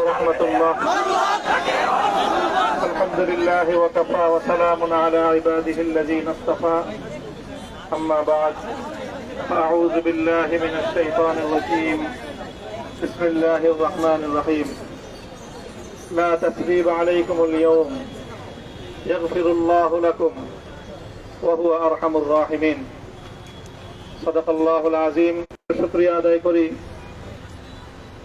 ورحمة الله. الحمد لله وكفى وسلام على عباده الذين اصطفى. أما بعد أعوذ بالله من الشيطان الرجيم. بسم الله الرحمن الرحيم. لا تثريب عليكم اليوم. يغفر الله لكم وهو أرحم الراحمين. صدق الله العظيم. شكريا أدائي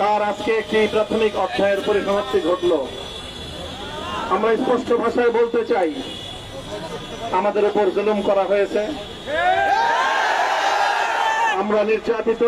তার আজকে একটি প্রাথমিক অধ্যায়ের পরিসমাপ্তি ঘটল। আমরা স্পষ্ট ভাষায় বলতে চাই, আমাদের উপর জুলুম করা হয়েছে। আমরা নির্যাতিত।